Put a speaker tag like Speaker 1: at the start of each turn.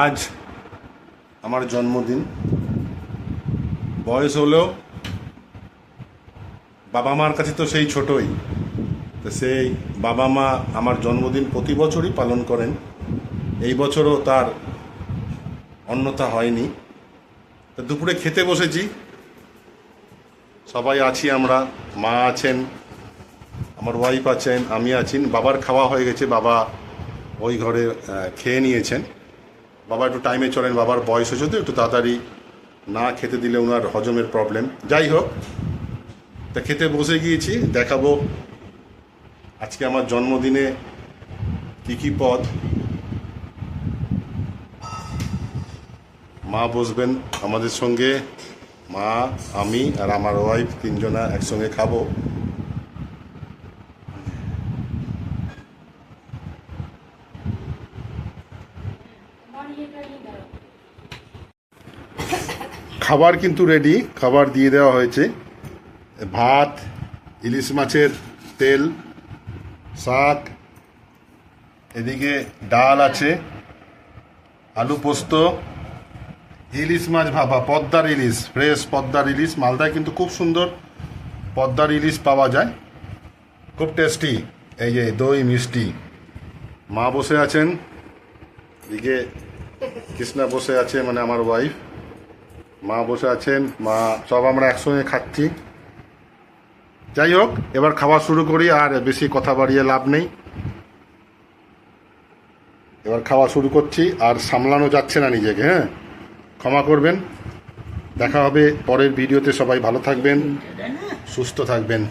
Speaker 1: আজ আমার জন্মদিন। বয়স হলেও বাবা মার কাছে তো সেই ছোটই। তো সেই বাবা মা আমার জন্মদিন প্রতি বছরই পালন করেন। এই বছরও তার অন্যথা হয়নি। তো দুপুরে খেতে বসেছি। সবাই আছি আমরা, মা আছেন, আমার ওয়াইফ আছেন, আমি আছি। বাবার খাওয়া হয়ে গেছে, বাবা ওই ঘরে খেয়ে নিয়েছেন। বাবা একটু টাইমে চলেন, বাবার বয়স হয়েছে তো, একটু তাড়াতাড়ি না খেতে দিলে ওনার হজমের প্রবলেম যাই হোক, তা খেতে বসে গিয়েছি, দেখাবো আজকে আমার জন্মদিনে কি কি পদ। মা বসবেন আমাদের সঙ্গে, মা, আমি আর আমার ওয়াইফ তিনজনা একসঙ্গে খাব। খাবার কিন্তু রেডি খাবার দিয়ে দেওয়া হয়েছে। ভাত, ইলিশ মাছের তেল, শাক, এদিকে ডাল আছে, আলু পোস্ত, ইলিশ মাছ ভাপা, পদ্মার ইলিশ ফ্রেশ পদ্মার ইলিশ। মালদায় কিন্তু খুব সুন্দর পদ্মার ইলিশ পাওয়া যায়। খুব টেস্টি এই যে দই মিষ্টি। মা বসে আছেন, এদিকে কৃষ্ণা বসে আছে মানে আমার ওয়াইফ মা বসে আছেন, মা, সব আমরা একসঙ্গে খাচ্ছি। যাই হোক, এবার খাওয়া শুরু করি, আর বেশি কথা বাড়িয়ে লাভ নেই। এবার খাওয়া শুরু করছি, আর সামলানো যাচ্ছে না নিজেকে হ্যাঁ? ক্ষমা করবেন। দেখা হবে পরের ভিডিওতে, সবাই ভালো থাকবেন, সুস্থ থাকবেন।